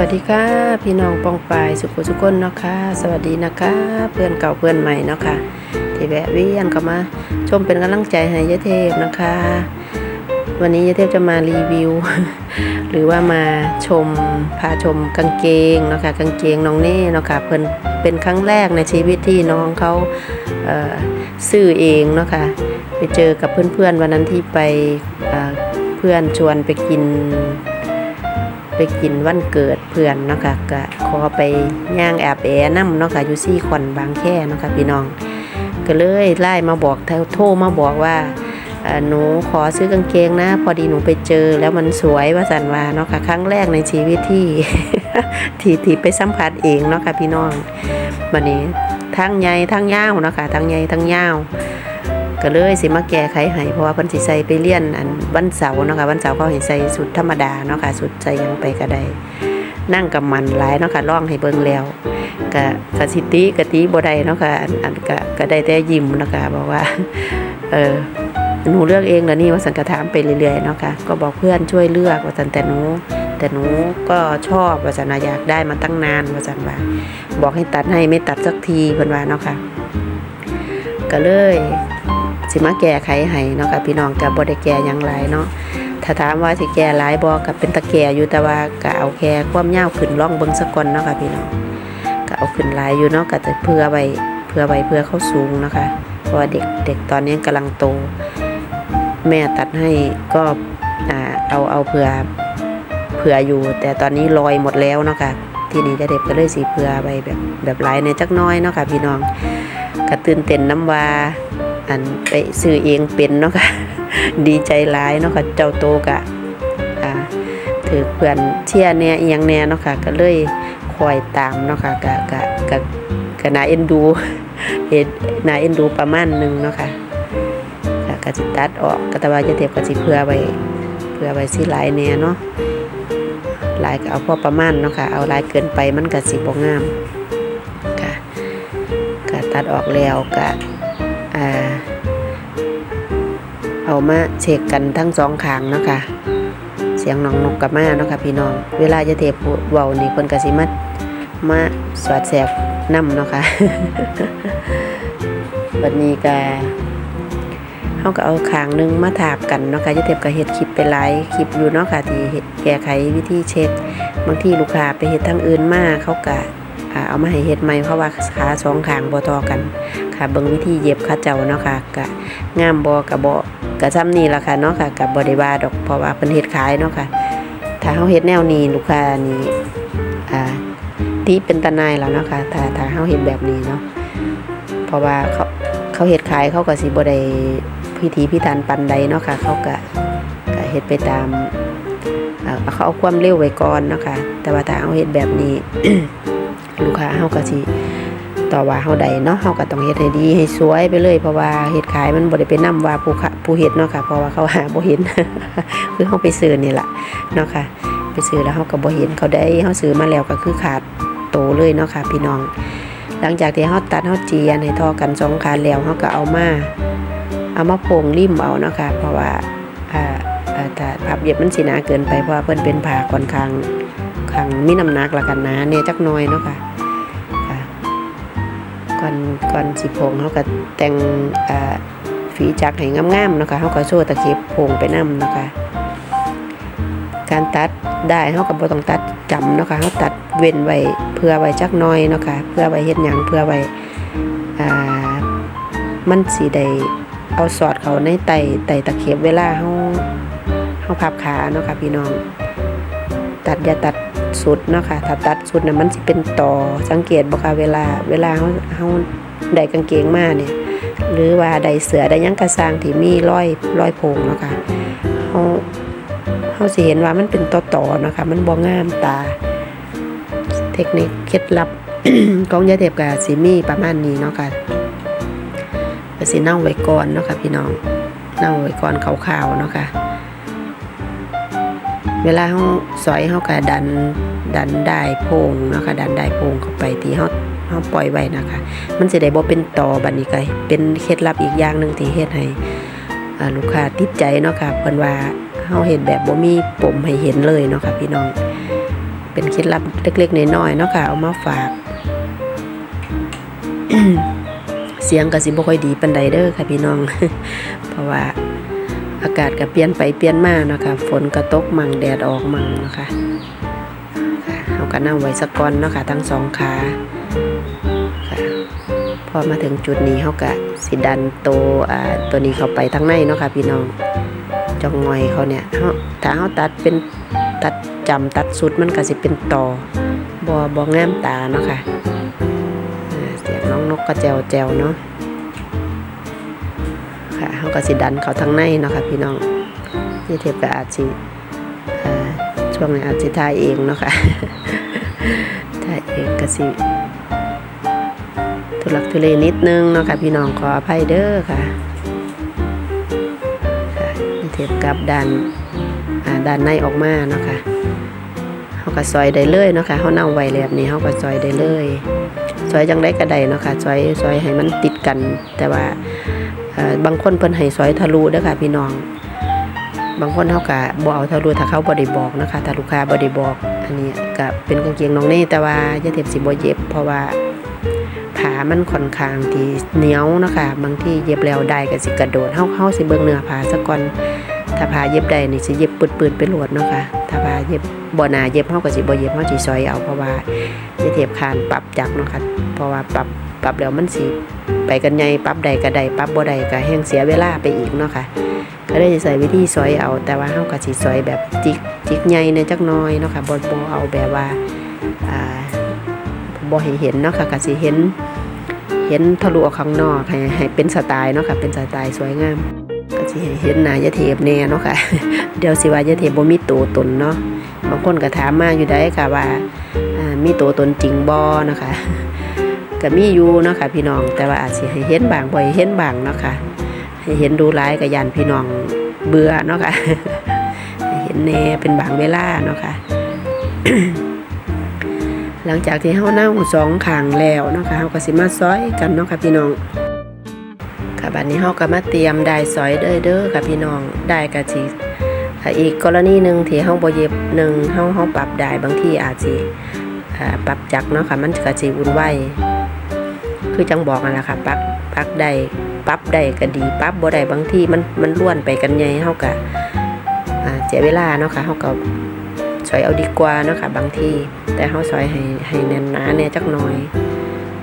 สวัสดีค่ะ พี่น้องปองปายสุขุสุคนเนาะค่ะสวัสดีนะคะ เพื่อนเก่าเพื่อนใหม่เนาะค่ะที่แวะเวียนเข้ามาชมเป็นกำลังใจให้ยะเทพนะคะ วันนี้ยะเทพจะมารีวิว หรือว่ามาชมพาชมกางเกงเนาะค่ะกางเกงน้องเน่เนาะค่ะเพิ่นเป็นครั้งแรกในชีวิตที่น้องเขาเซื้อเองเนาะค่ะไปเจอกับเพื่อนๆวันนั้นที่ไปเเพื่อนชวนไปกิน ไปกินวันเกิดเพื่อนเนาะค่ะก็ขอไปย่างแอบแอน้ำเนาะค่ะอยู่ซี่ขอนบางแค่เนาะค่ะพี่น้อง ก็เลยไล่มาบอกโทรมาบอกว่าหนูขอซื้อกางเกงนะ พอดีหนูไปเจอแล้วมันสวยว่าสันวาเนาะค่ะครั้งแรกในชีวิตที่ที่ที่ไปสัมผัสเองเนาะค่ะพี่น้องวันนี้ทั้งใหญ่ทั้งยาวเนาะค่ะทั้งใหญ่ทั้งยาว ก็เลยสิมาแก้ไขให้เพราะว่าเพิ่นสิใส่ไปเรียนอันวันเสาร์เนาะค่ะวันเสาร์เขาให้ใส่สุดธรรมดาเนาะค่ะสุดใส่ยังไปก็ได้นั่งกับมันหลายเนาะค่ะร้องให้เบิ่งแล้วก็กะสิติกะติบ่ได้เนาะค่ะอันอันก็ก็ได้แต่ยิ้มเนาะค่ะบอกว่าเออหนูเลือกเองแล้วนี่ว่าสันกะถามไปเรื่อยๆเนาะค่ะก็บอกเพื่อนช่วยเลือกว่าสันแต่หนูแต่หนูก็ชอบว่าสันว่าอยากได้มาตั้งนานว่าสันว่าบอกให้ตัดให้ไม่ตัดสักทีเพิ่นว่าเนาะค่ะก็เลย สิมาแก้ไขให้เนาะค่ะพี่น้องก็บ่ได้แก้หยังหลายเนาะถ้าถามว่าสิแก้หลายบ่ก็เป็นตะแก่อยู่แต่ว่าก็เอาแค่ความยาวขึ้นล่องเบิ่งสักก่อนเนาะค่ะพี่น้องก็เอาขึ้นหลายอยู่เนาะก็จะเพื่อไว้เพื่อไว้เพื่อเข้าสูงนะคะ เพราะว่าเด็กเด็กตอนนี้กำลังโต แม่ตัดให้ก็เอาเอาเผื่อเผื่ออยู่ แต่ตอนนี้ลอยหมดแล้วเนาะค่ะที่นี้จะเด็กก็เลยสีเผื่อไว้แบบแบบหลายในจักน้อยเนาะค่ะพี่น้องก็ตื่นเต้นน้ำว่า อันไปซื้อเองเป็นเนาะค่ะดีใจหลายเนาะค่ะเจ้าโตกะอ่าถือเพื่อนเชียแน่เอียงแน่เนาะค่ะก็เลยคอยตามเนาะค่ะกะกะกะกะนาเอ็นดูเอ็นนาเอ็นดูประมาณหนึงเนาะค่ะค่ะจิตัดออกก็แต่ว่าจะเทียบก็สิเพื่อไว้เพื่อไว้สิหลายแน่เนาะหลายก็เอาพอประมาณเนาะค่ะเอาหลายเกินไปมันก็สิบ่งามค่ะก็ตัดออกแล้วก็อ่า เอามาเช็คกันทั้งสองข้างเนาะค่ะเสียงน้องนกกับมาเนาะค่ะพี่น้อง เวลาจะเทปเว้านี่เพิ่นกสิมามาสวัดแสกนํเนาะค่ะบัดนี้ก็เขาก็เอาขางหนึงมาถาบกันเนาะค่ะจะเทียบกับเฮ็ดคลิปไปหลายคลิปอยู่เนาะค่ะที่เฮ็ดแก้ไขวิธีเช็คบางที่ลูกค้าไปเฮ็ดทางอื่นมาเขาก็เอามาให้เฮ็ดใหม่เพราะว่าขาสองขางบ่เทอกัน ค่ะเบิ่งวิธีเย็บขาเจ้าเนาะค่ะก็งามบ่ก็บ่ก็ซ้ำนี่ละค่ะเนาะค่ะก็บ่ได้ว่าดอกเพราะว่าเพิ่นเฮ็ดขายเนาะค่ะ ถ้าเฮาเฮ็ดแนวนี้ลูกค้านี่อ่าที่เป็นตานายแล้วเนาะค่ะถ้าถ้าเฮาเฮ็ดแบบนี้เนาะเพราะว่าเขาเขาเฮ็ดขายเขาก็สิบ่ได้พิธีพิธันปันใดเนาะค่ะ เขาก็ก็เฮ็ดไปตามเอ่อเขาเอาความเร็วไว้ก่อนเนาะค่ะแต่ว่าถ้าเอาเฮ็ดแบบนี้ ลูกค้าเฮาก็สิ ต่อว่าเฮาใดเนาะเฮาก็ต้องเฮ็ดให้ดีให้สวยไปเลย เพราะว่าเฮ็ดขายมันบ่ได้ไปนํว่าผู้ผู้เฮ็ดเนาะค่ะเพราะว่าเขาหาบ่เห็นคือเฮาไปซื้อนี่ล่ะเนาะค่ะ ไปซื้อแล้วเฮาก็บ่เห็นเขาได้เฮาซื้อมาแล้วก็คือขาดโตเลยเนาะค่ะ พี่น้อง หลังจากที่เฮาตัดเฮาเจียนให้ทอกันสองขาแล้วเฮาก็เอามาเอามาโพงริมเอาเนาะค่ะเพราะว่าอ่าอ่าถ้าผับเย็บมันสิหนาเกินไปเพราะเพิ่นเป็นผ้าค่อนข้างข้างมีน้ำหนักละกันนาเนี่ยจักน่อยเนาะค่ะ ก่อนก่อนสิพงเขาก็แต่งฝีจักให้งามๆนะคะเขาก็โซ่ตะเข็บพงไปนํเนะคะ การตัดได้เขาก็บ่ต้องตัดจำนะคะเขาตัดเว้นไว้เพื่อไว้จักน่อยนะคะเพื่อไว้เฮ็ดหยังเพื่อไว้มันสีได้เอาสอดเขาในไตไตตะเข็บเวลาเฮาเฮาพับขาเนาะค่ะพี่น้อง ตัดอย่าตัด สุดเนาะค่ะถ้าตัดสุดน่ะมันสิเป็นต่อสังเกตบ่ค่ะเวลาเวลาเฮาเฮาได้กางเกงมาเนี่ยหรือว่าได้เสือได้ยังกระซางที่มีร้อยร้อยโพงเนาะค่ะเฮาเฮาสิเห็นว่ามันเป็นต่อๆเนาะค่ะมันบ่งามตา เทคนิคเคล็ดลับของยาเทพกับสิมีประมาณนี้เนาะค่ะก็สิเน่าไว้ก่อนเนาะค่ะพี่น้องเน่าไว้ก่อนขาวๆเนาะค่ะ เวลาเฮาสอยเฮาก็ดันดันได้โพงเนาะคะดันได้โพงเข้าไปที่เฮาเฮาปล่อยไว้นะคะ มันสิได้บ่เป็นต่อบัดนี้ก็เป็นเคล็ดลับอีกอย่างหนึ่งที่เฮ็ดให้ลูกค้าติดใจเนาะค่ะเพิ่นว่าเฮาเฮ็ดแบบบ่มีปมให้เห็นเลยเนาะค่ะพี่น้อง เป็นเคล็ดลับเล็กๆน้อยๆเนาะค่ะเอามาฝาก เสียงก็สิบ่ค่อยดีปานใดเด้อค่ะพี่น้อง เพราะว่า อากาศก็เปลี่ยนไปเปลี่ยนมาเนาะคะ ฝนก็ตกมั่งแดดออกมั่งนะคะเฮาก็นั่งไว้สักก่อนเนาะค่ะทั้งสองขาค่ะพอมาถึงจุดนี้เฮาก็สิดันโตวอ่าตัวนี้เข้าไปทางในเนาะค่ะพี่น้องจองงอยเขาเนี่ยเฮาถ้าเฮาตัดเป็นตัดจำตัดสุดมันก็สิเป็นต่อบ่บ่งามตาเนาะค่ะอ่าเสียงน้องนกก็แจวแจวเนาะ ค่ะเขาก็สิดันเขาทั้งในเนาะค่ะพี่น้องนี่เทปก็อาจสิเอ่อช่วงนี้อาจสิถ่ายเองเนาะค่ะถ่ายเองก็สิทุลักทุเลนิดนึงเนาะค่ะพี่น้องขออภัยเด้อค่ะค่ะนี่เทปกับดันด้านในออกมาเนาะค่ะเขาก็ซอยได้เลยเนาะค่ะเขาเน่าไวแบบนี้เขาก็ซอยได้เลยซอยจังได้ก็ได้เนาะค่ะซอยซอยให้มันติดกันแต่ว่า บางคนเพิ่นให้ซอยทะลุเด้ค่ะพี่น้อง บางคนเขาก็บ่เอาทะลุถ้าเขาบ่ได้บอกนะคะถ้าลูกค้าบ่ได้บอก อันนี้ก็เป็นกางเกงน้องเน่แต่ว่าอย่าเทีบสิบ่เย็บ เพราะว่าผ้ามันค่อนข้างที่เหนียวนะคะบางที่เย็บแล้วได้ก็สิกระโดดเฮาเฮาสิเบิ่งเนื้อผ้าซะก่อนถ้าผ้าเย็บได้นี่สิเย็บปืดๆไปหลวดเนาะค่ะถ้าผ้าเย็บบ่นาเย็บเฮาก็สิบ่เย็บเฮาสิซอยเอาเพราะว่าอย่าเทียบคานปรับจักเนาะค่ะเพราะว่าปรับ ปรับแล้วมันสิไปกันใหญ่ปรั๊บใดก็ได้ปรั๊บบ่ใดก็แห้งเสียเวลาไปอีกเนาะค่ะก็เลยจะใส่วิธีซอยเอา แต่ว่าเฮาก็สิซอยแบบจิกจิกใหญ่ในจักน้อยเนาะค่ะบ่บ่เอาแบบว่าอ่าบ่ให้เห็นเนาะค่ะก็สิเห็น เห็นทะลุออกข้างนอกให้ให้เป็นสไตล์เนาะค่ะเป็นสไตล์สวยงามก็สิเห็นหน้ายะเทปแน่เนาะค่ะเดี๋ยวสิว่ายะเทปบ่มีตัวตนเนาะบางคนก็ถามมาอยู่ได้ค่ะว่ามีตัวตนจริงบ่เนาะค่ะ ก็มีอยู่เนาะค่ะพี่น้อง แต่ว่าอาจสิให้เห็นบางบ่อยเห็นบางเนาะค่ะให้เห็นดูร้ายกับยันพี่น้องเบื่อเนาะค่ะเห็นแน่เป็นบางเวลาเนาะค่ะหลังจากที่เฮานั่งสองข้างแล้วเนาะค่ะเฮาก็สิมาซอยกันเนาะค่ะพี่น้องค่ะบัดนี้เฮาก็มาเตรียมได้ซอยเด้อเด้อค่ะพี่น้องได้ก็สิอีกกรณีหนึ่งที่เฮาบ่เย็บหนึ่งเฮาเฮาปรับได้บางที่อาจสิปรับจักเนาะค่ะมันก็สิวุ่นวาย คือจังบอกนั่นแหละค่ะปักปักได้ปรับได้ก็ดีปรับบ่ได้บางที่มันมันล้วนไปกันใหญ่เฮาก็อ่าเสียเวลาเนาะค่ะเฮาก็ซอยเอาดีกว่าเนาะค่ะบางที่แต่เฮาซอยให้ให้แน่นหนาแน่จักหน่อย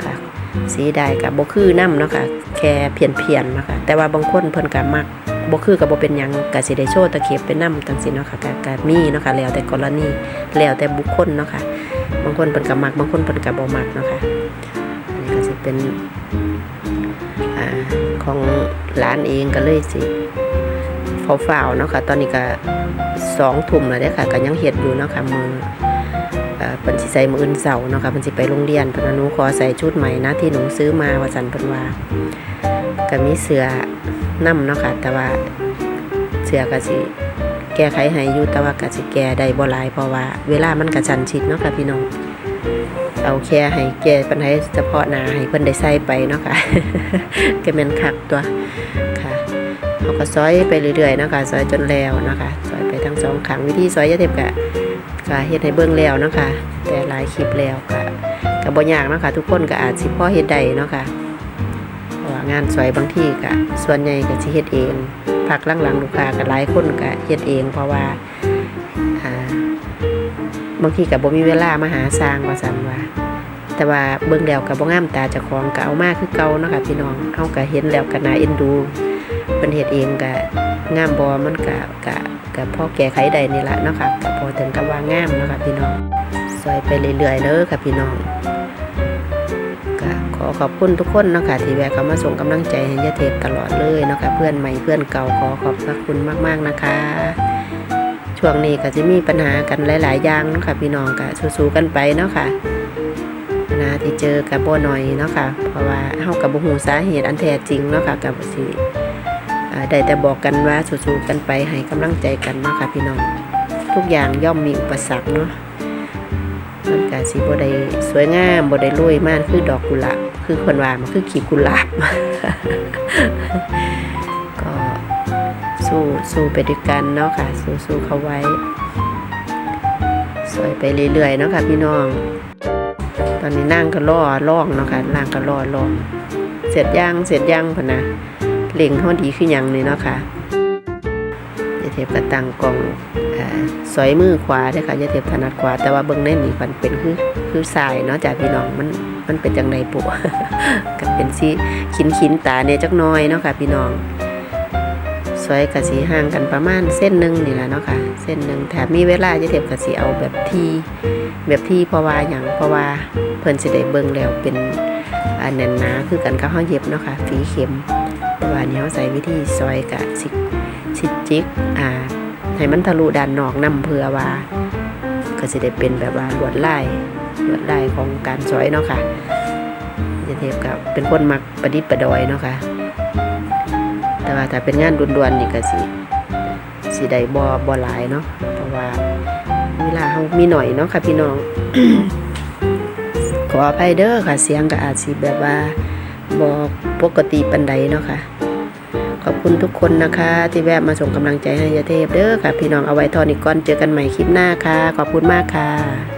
ค่ะสีได้ก็บ่คือน้ำเนาะค่ะแค่เพียนๆเนาะค่ะแต่ว่าบางคนเพิ่นก็มักบ่คือก็บ่เป็นหยังก็สิได้โชว์ตะเข็บเป็นน้ำจังซี่เนาะค่ะก็ก็มีเนาะค่ะแล้วแต่กรณีแล้วแต่บุคคลเนาะค่ะบางคนเพิ่นก็มักบางคนเพิ่นก็บ่มักเนาะค่ะ เป็นอของร้านเองก็เลยสิเฝ้าๆเนาะค่ะ ตอนนี้ก็สองทุ่มแล้วเด้ค่ะก็ยังเฮ็ดอยู่เนาะค่ะมือเอ่อเพิ่นสิใส่มืออื่นเสาร์เนาะค่ะเพิ่นสิไปโรงเรียนพนว่าหนูขอใส่ชุดใหม่นะที่หนูซื้อมาว่าซั่นพิ่นวาก็มีเสื้อนํเนาะค่ะ แต่ว่าเสื้อก็สิแก้ไขให้อยู่แต่ว่าก็สิแก้ได้บ่หลายเพราะว่า เวลามันกระชันชิดเนาะค่ะพี่น้อง เอาแค่ให้แก้ปัญหาเฉพาะหน้าให้เพิ่นได้ใส่ไปเนาะค่ะก็แม่นคักตัวค่ะเขาก็ซอยไปเรื่อยๆเนาะคะซอยจนแล้วเนาะคะซอยไปทั้งสองข้างวิธีซอยยะเทปกะก็เฮ็ดให้เบิ่งแล้วเนาะค่ะแต่หลายคลิปแล้วก็ก็บ่ยากเนาะค่ะทุกคนก็อาจสิพอเฮ็ดได้เนาะค่ะเพราะว่างานซอยบางที่ก็ส่วนใหญ่ก็สิเฮ็ดเองพักหลังๆลูกค้าก็หลายคนก็เฮ็ดเอง เพราะว่า บางทีกับบ่มีเวลามาหาสร้างว่าซั่นว่า แต่ว่าเบิ่งแล้วก็บ่งามตาจ้าของก็เอามากคือเก่าเนาะค่ะพี่น้องเฮาก็เห็นแล้วก็น่าเอ็นดูเพิ่นเฮ็ดเองก็งามบ่มันก็ก็ก็พอแก้ไขได้นี่ละเนาะค่ะก็พอถึงกับว่างามเนาะค่ะพี่น้องซอยไปเรื่อยๆเด้อค่ะพี่น้องก็ขอขอบคุณทุกคนเนาะค่ะที่แวะเข้ามาส่งกำลังใจให้ยะเทพตลอดเลยเนาะค่ะเพื่อนใหม่เพื่อนเก่าขอขอบพระคุณมากๆนะคะ วงนี้ก็จะมีปัญหากันหลาย ๆ อย่างเนาะค่ะพี่น้องก็สู้ๆกันไปเนาะค่ะปัญหาที่เจอกับบ่หน่อยเนาะค่ะเพราะว่าเฮากับบ่ฮู้สาเหตุอันแท้จริงเนาะค่ะกับสิได้แต่บอกกันว่าสู้ๆกันไปให้กำลังใจกันเนาะค่ะพี่น้อง ทุกอย่างย่อมมีอุปสรรคเนาะมันก็สิบ่ได้สวยงามบ่ได้รวยมากคือดอกกุหลาบคือคนว่ามันคือขีกุหลาบ สู้สู้ไปด้วยกันเนาะค่ะ สู้สู้เขาไว้สซอยไปเรื่อยๆเนาะค่ะพี่น้อง ตอนนี้นั่งก็ล่อล่องเนาะค่ะนั่งก็ล่อล่องเสร็จย่างเสร็จย่างพะนะเล่งเขาดีขึ้นยังนี่เนาะค่ะยาเทพก็ตั้งกองอ่าซอยมือขวาเด้อค่ะยาเทพถนัดขวา แต่ว่าเบื้องในนี่มันเป็นคือคือสายเนาะจากพี่น้องมันมันเป็นจังไดปุ๊ก็เป็นสีขินขินตาเนี่ยจักน้อยเนาะค่ะพี่น้อง ซอยกะสีห่างกันประมาณเส้นหนึ่งนี่แหละเนาะค่ะ เส้นหนึ่งแถ้ามีเวลาจะเทบกะสีเอาแบบที่แบบที่เพราะว่าอย่างเพราะว่าเพิ่นสิได้เบิ่งแล้วเป็นอันแน่นหนาคือกันกับเฮาเย็บเนาะค่ะฝีเข็มแต่ว่านี้เฮาใส่วิธีซอยกะสิสิจิกอ่าให้มันทะลุด้านนอกนํเพื่อว่าก็สิได้เป็นแบบว่าลวดลายลวดลายของการซอยเนาะค่ะจะเทบกับเป็นคนมักประดิษฐ์ประดอยเนาะค่ะ แต่ว่าถ้าเป็นงานด่วนๆนี่ก็สิสิได้บ่บ่หลายเนาะเพราะว่าเวลาเฮามีหน่อยเนาะค่ะพี่น้องขออภัยเด้อค่ะเสียงก็อาจสิแบบว่าบ่ปกติปานใดเนาะค่ะ ขอบคุณทุกคนนะคะ ที่แวะมาส่งกำลังใจให้ยาเทพเด้อค่ะ พี่น้องเอาไว้ทอนี้ก่อนเจอกันใหม่คลิปหน้าค่ะ ขอบคุณมากค่ะ